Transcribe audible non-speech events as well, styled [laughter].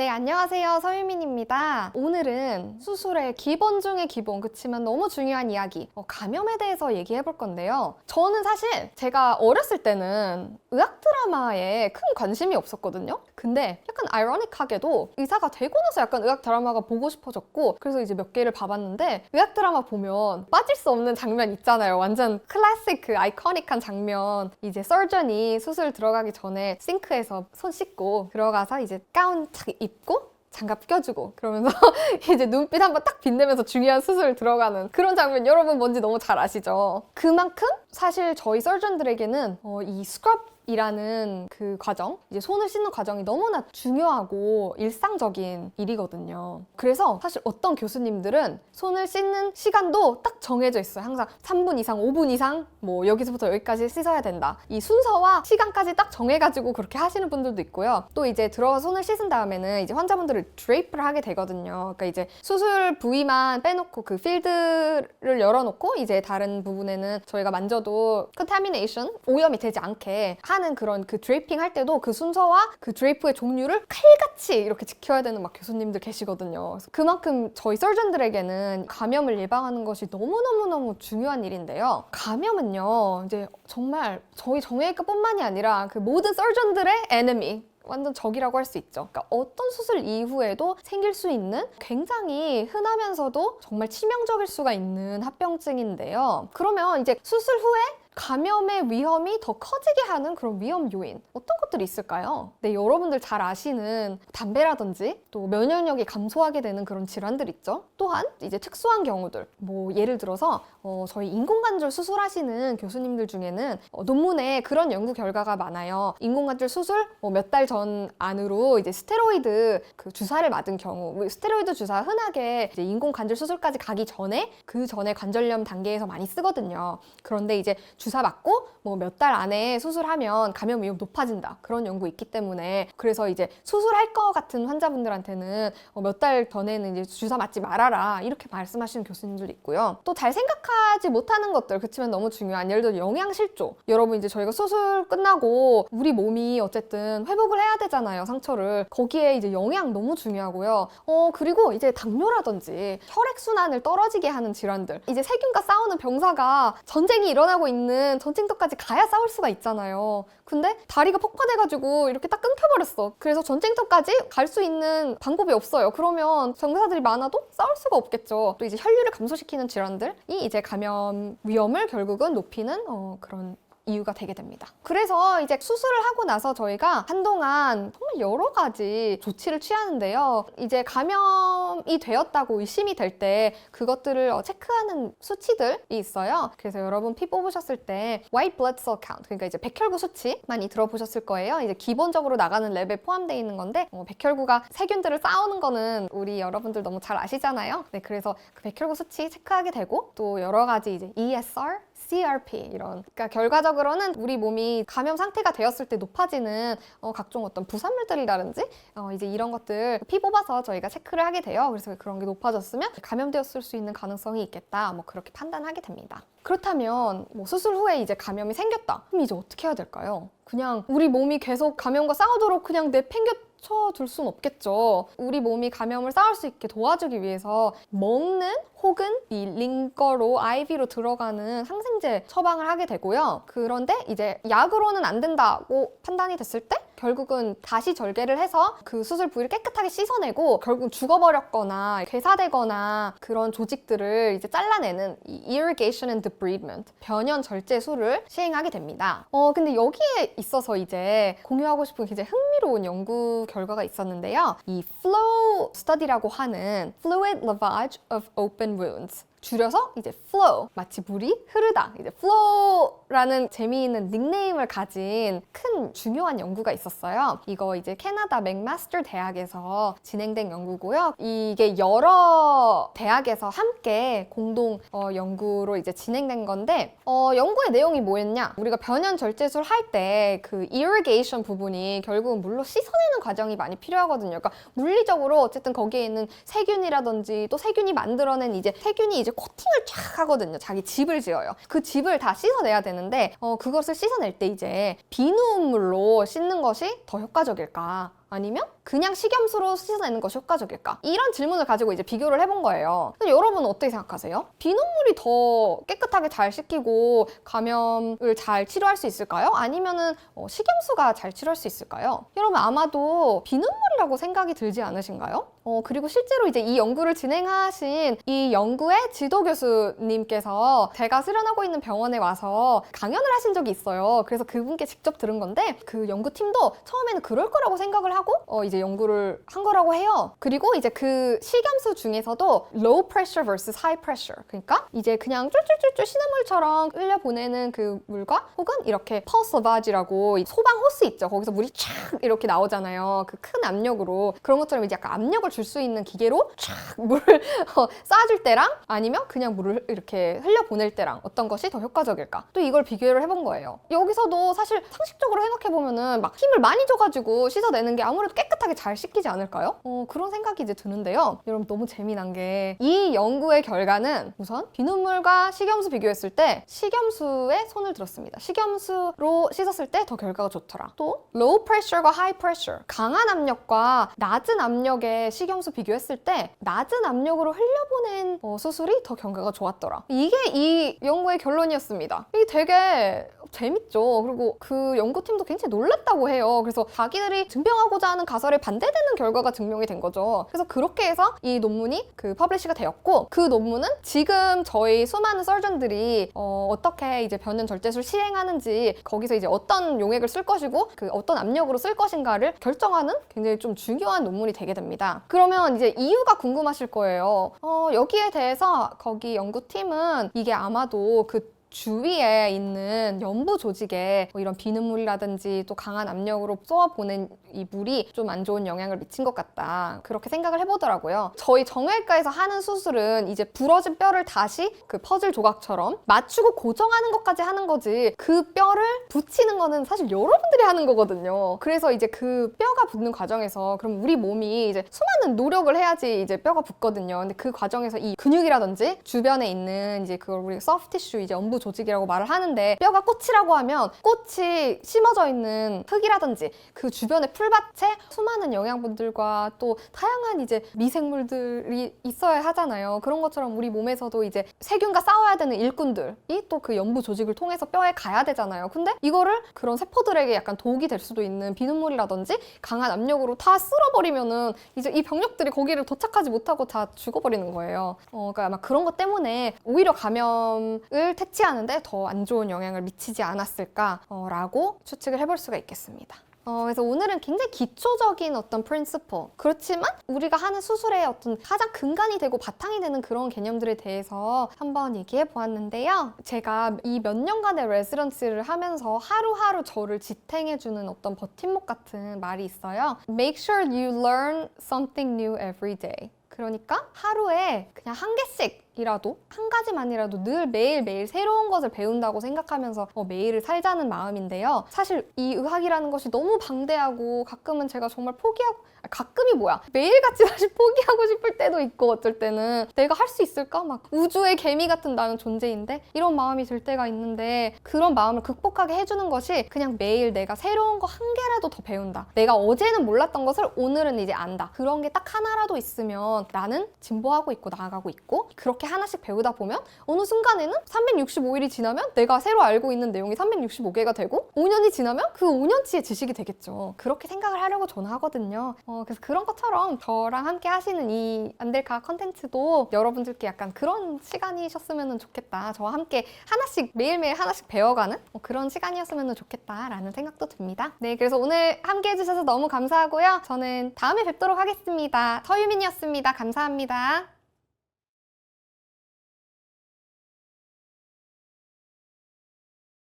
네, 안녕하세요. 서유민입니다. 오늘은 수술의 기본 중의 기본, 그치만 너무 중요한 이야기, 어, 감염에 대해서 얘기해 볼 건데요. 저는 사실 제가 어렸을 때는 의학 드라마에 큰 관심이 없었거든요. 근데 약간 아이러닉하게도 의사가 되고 나서 약간 의학 드라마가 보고 싶어졌고, 그래서 이제 몇 개를 봐봤는데, 의학 드라마 보면 빠질 수 없는 장면 있잖아요. 완전 클래식 그 아이코닉한 장면. 이제 서전이 수술 들어가기 전에 싱크에서 손 씻고 들어가서 이제 가운 착입 고 장갑 껴주고 그러면서 [laughs] 이제 눈빛 한번 딱 빛내면서 중요한 수술 들어가는 그런 장면 여러분 뭔지 너무 잘 아시죠? 그만큼 사실 저희 서전들에게는 어, 이 스크럽 이라는 그 과정, 이제 손을 씻는 과정이 너무나 중요하고 일상적인 일이거든요. 그래서 사실 어떤 교수님들은 손을 씻는 시간도 딱 정해져 있어요. 항상 3분 이상, 5분 이상, 뭐 여기서부터 여기까지 씻어야 된다. 이 순서와 시간까지 딱 정해가지고 그렇게 하시는 분들도 있고요. 또 이제 들어가서 손을 씻은 다음에는 이제 환자분들을 드레이프를 하게 되거든요. 그러니까 이제 수술 부위만 빼놓고 그 필드를 열어놓고 이제 다른 부분에는 저희가 만져도 컨타미네이션 오염이 되지 않게 하는 그런 그 드레이핑 할 때도 그 순서와 그 드레이프의 종류를 칼같이 이렇게 지켜야 되는 막 교수님들 계시거든요. 그만큼 저희 서전들에게는 감염을 예방하는 것이 너무너무너무 중요한 일인데요. 감염은요, 이제 정말 저희 정형외과뿐만이 아니라 그 모든 서전들의 에너미, 완전 적이라고 할 수 있죠. 그러니까 어떤 수술 이후에도 생길 수 있는 굉장히 흔하면서도 정말 치명적일 수가 있는 합병증인데요. 그러면 이제 수술 후에 감염의 위험이 더 커지게 하는 그런 위험 요인 어떤 것들이 있을까요? 네, 여러분들 잘 아시는 담배라든지 또 면역력이 감소하게 되는 그런 질환들 있죠. 또한 이제 특수한 경우들 뭐 예를 들어서 어, 저희 인공관절 수술하시는 교수님들 중에는 어, 논문에 그런 연구 결과가 많아요. 인공관절 수술 뭐 몇 달 전 안으로 이제 스테로이드 그 주사를 맞은 경우 뭐 스테로이드 주사 흔하게 이제 인공관절 수술까지 가기 전에 그 전에 관절염 단계에서 많이 쓰거든요. 그런데 이제 주사 맞고 뭐 몇 달 안에 수술하면 감염 위험 높아진다 그런 연구 있기 때문에 그래서 이제 수술할 것 같은 환자분들한테는 어, 몇달 전에는 이제 주사 맞지 말아라 이렇게 말씀하시는 교수님들이 있고요. 또 잘 생각하지 못하는 것들 그치만 너무 중요한 예를 들어 영양 실조 여러분 이제 저희가 수술 끝나고 우리 몸이 어쨌든 회복을 해야 되잖아요 상처를 거기에 이제 영양 너무 중요하고요. 어 그리고 이제 당뇨라든지 혈액 순환을 떨어지게 하는 질환들 이제 세균과 싸우는 병사가 전쟁이 일어나고 있는 전쟁터까지 가야 싸울 수가 있잖아요. 근데 다리가 폭파돼가지고 이렇게 딱 끊겨버렸어. 그래서 전쟁터까지 갈 수 있는 방법이 없어요. 그러면 병사들이 많아도 싸울 수가 없겠죠. 또 이제 혈류를 감소시키는 질환들이 이제 감염 위험을 결국은 높이는 어, 그런 이유가 되게 됩니다. 그래서 이제 수술을 하고 나서 저희가 한동안 정말 여러 가지 조치를 취하는데요. 이제 감염이 되었다고 의심이 될 때 그것들을 어, 체크하는 수치들이 있어요. 그래서 여러분 피 뽑으셨을 때 white blood cell count 그러니까 이제 백혈구 수치 많이 들어보셨을 거예요. 이제 기본적으로 나가는 랩에 포함되어 있는 건데 어, 백혈구가 세균들을 싸우는 거는 우리 여러분들 너무 잘 아시잖아요. 네, 그래서 그 백혈구 수치 체크하게 되고 또 여러 가지 이제 ESR CRP 이런 그러니까 결과적으로는 우리 몸이 감염 상태가 되었을 때 높아지는 어, 각종 어떤 부산물들이라든지 어, 이제 이런 것들 피 뽑아서 저희가 체크를 하게 돼요. 그래서 그런 게 높아졌으면 감염되었을 수 있는 가능성이 있겠다. 뭐 그렇게 판단하게 됩니다. 그렇다면 뭐 수술 후에 이제 감염이 생겼다. 그럼 이제 어떻게 해야 될까요? 그냥 우리 몸이 계속 감염과 싸우도록 그냥 내팽겨 쳐둘 순 없겠죠. 우리 몸이 감염을 쌓을 수 있게 도와주기 위해서 먹는 혹은 이 링거로 IV로 들어가는 항생제 처방을 하게 되고요. 그런데 이제 약으로는 안 된다고 판단이 됐을 때 결국은 다시 절개를 해서 그 수술 부위를 깨끗하게 씻어내고 결국 죽어버렸거나 괴사되거나 그런 조직들을 이제 잘라내는 이 irrigation and debridement 변연 절제술을 시행하게 됩니다. 어 근데 여기에 있어서 이제 공유하고 싶은 굉장히 흥미로운 연구 결과가 있었는데요. 이 flow study라고 하는 fluid lavage of open wounds 줄여서 이제 flow 마치 물이 흐르다 이제 flow 라는 재미있는 닉네임을 가진 큰 중요한 연구가 있었어요. 이거 이제 캐나다 맥마스터 대학에서 진행된 연구고요. 이게 여러 대학에서 함께 공동 어, 연구로 이제 진행된 건데 어, 연구의 내용이 뭐였냐? 우리가 변연 절제술 할 때그 irrigation 부분이 결국은 물로 씻어내는 과정이 많이 필요하거든요. 그러니까 물리적으로 어쨌든 거기에 있는 세균이라든지 또 세균이 만들어낸 이제 세균이 이제 코팅을 쫙 하거든요. 자기 집을 지어요. 그 집을 다 씻어내야 되는 데 어, 그것을 씻어낼 때 이제 비누물로 씻는 것이 더 효과적일까? 아니면 그냥 식염수로 씻어내는 것이 효과적일까? 이런 질문을 가지고 이제 비교를 해본 거예요. 여러분은 어떻게 생각하세요? 비눗물이 더 깨끗하게 잘 씻기고 감염을 잘 치료할 수 있을까요? 아니면은 어, 식염수가 잘 치료할 수 있을까요? 여러분 아마도 비눗물이라고 생각이 들지 않으신가요? 어, 그리고 실제로 이제 이 연구를 진행하신 이 연구의 지도 교수님께서 제가 수련하고 있는 병원에 와서 강연을 하신 적이 있어요. 그래서 그분께 직접 들은 건데 그 연구팀도 처음에는 그럴 거라고 생각을 하고 어, 이제 연구를 한 거라고 해요. 그리고 이제 그 식염수 중에서도 low pressure versus high pressure. 그러니까 이제 그냥 쫄쫄쫄쫄 시냇물처럼 흘려 보내는 그 물과 혹은 이렇게 퍼서바지라고 소방 호스 있죠. 거기서 물이 촥 이렇게 나오잖아요. 그 큰 압력으로 그런 것처럼 이제 약간 압력을 줄 수 있는 기계로 촥 물을 [laughs] 어, 쏴줄 때랑 아니면 그냥 물을 이렇게 흘려 보낼 때랑 어떤 것이 더 효과적일까? 또 이걸 비교를 해본 거예요. 여기서도 사실 상식적으로 생각해 보면은 막 힘을 많이 줘가지고 씻어내는 게 아무래도 깨끗 하게 잘 씻기지 않을까요? 어, 그런 생각이 이제 드는데요. 여러분 너무 재미난 게 이 연구의 결과는 우선 비눗물과 식염수 비교했을 때 식염수에 손을 들었습니다. 식염수로 씻었을 때 더 결과가 좋더라. 또 low pressure과 high pressure 강한 압력과 낮은 압력의 식염수 비교했을 때 낮은 압력으로 흘려보낸 어, 수술이 더 결과가 좋았더라. 이게 이 연구의 결론이었습니다. 이게 되게 재밌죠. 그리고 그 연구팀도 굉장히 놀랐다고 해요. 그래서 자기들이 증명하고자 하는 가설에 반대되는 결과가 증명이 된 거죠. 그래서 그렇게 해서 이 논문이 그 퍼블리시가 되었고 그 논문은 지금 저희 수많은 설전들이 어, 떻게 이제 변연 절제술 시행하는지 거기서 이제 어떤 용액을 쓸 것이고 그 어떤 압력으로 쓸 것인가를 결정하는 굉장히 좀 중요한 논문이 되게 됩니다. 그러면 이제 이유가 궁금하실 거예요. 어, 여기에 대해서 거기 연구팀은 이게 아마도 그 주위에 있는 연부 조직에 뭐 이런 비눗물이라든지 또 강한 압력으로 쏘아보낸 이 물이 좀 안 좋은 영향을 미친 것 같다. 그렇게 생각을 해보더라고요. 저희 정형외과에서 하는 수술은 이제 부러진 뼈를 다시 그 퍼즐 조각처럼 맞추고 고정하는 것까지 하는 거지 그 뼈를 붙이는 거는 사실 여러분들이 하는 거거든요. 그래서 이제 그 뼈가 붙는 과정에서 그럼 우리 몸이 이제 수많은 노력을 해야지 이제 뼈가 붙거든요. 근데 그 과정에서 이 근육이라든지 주변에 있는 이제 그걸 우리 소프트 티슈 이제 연부 조직이라고 말을 하는데 뼈가 꽃이라고 하면 꽃이 심어져 있는 흙이라든지 그 주변의 풀밭에 수많은 영양분들과 또 다양한 이제 미생물들이 있어야 하잖아요. 그런 것처럼 우리 몸에서도 이제 세균과 싸워야 되는 일꾼들이 또 그 연부 조직을 통해서 뼈에 가야 되잖아요. 근데 이거를 그런 세포들에게 약간 독이 될 수도 있는 비눗물이라든지 강한 압력으로 다 쓸어버리면은 이제 이 병력들이 거기를 도착하지 못하고 다 죽어버리는 거예요. 어, 그러니까 아마 그런 것 때문에 오히려 감염을 퇴치하는 데 더 안 좋은 영향을 미치지 않았을까라고 추측을 해볼 수가 있겠습니다. 어, 그래서 오늘은 굉장히 기초적인 어떤 프린시플 그렇지만 우리가 하는 수술의 어떤 가장 근간이 되고 바탕이 되는 그런 개념들에 대해서 한번 얘기해 보았는데요. 제가 이 몇 년간의 레지던시를 하면서 하루하루 저를 지탱해 주는 어떤 버팀목 같은 말이 있어요. Make sure you learn something new every day. 그러니까 하루에 그냥 한 개씩 이라도 한 가지만이라도 늘 매일매일 새로운 것을 배운다고 생각하면서 어, 매일을 살자는 마음인데요. 사실 이 의학이라는 것이 너무 방대하고 가끔은 제가 정말 포기하고 아, 가끔이 뭐야? 매일같이 다시 [laughs] 포기하고 싶을 때도 있고 어쩔 때는 내가 할 수 있을까? 막 우주의 개미 같은 나는 존재인데 이런 마음이 들 때가 있는데 그런 마음을 극복하게 해주는 것이 그냥 매일 내가 새로운 거 한 개라도 더 배운다. 내가 어제는 몰랐던 것을 오늘은 이제 안다. 그런 게 딱 하나라도 있으면 나는 진보하고 있고 나아가고 있고 그렇게 하나씩 배우다 보면 어느 순간에는 365일이 지나면 내가 새로 알고 있는 내용이 365개가 되고 5년이 지나면 그 5년치의 지식이 되겠죠. 그렇게 생각을 하려고 저는 하거든요 어, 그래서 그런 것처럼 저랑 함께 하시는 이 안될까 컨텐츠도 여러분들께 약간 그런 시간이셨으면 좋겠다. 저와 함께 하나씩 매일매일 하나씩 배워가는 뭐 그런 시간이었으면 좋겠다라는 생각도 듭니다. 네, 그래서 오늘 함께 해주셔서 너무 감사하고요. 저는 다음에 뵙도록 하겠습니다. 서유민이었습니다. 감사합니다.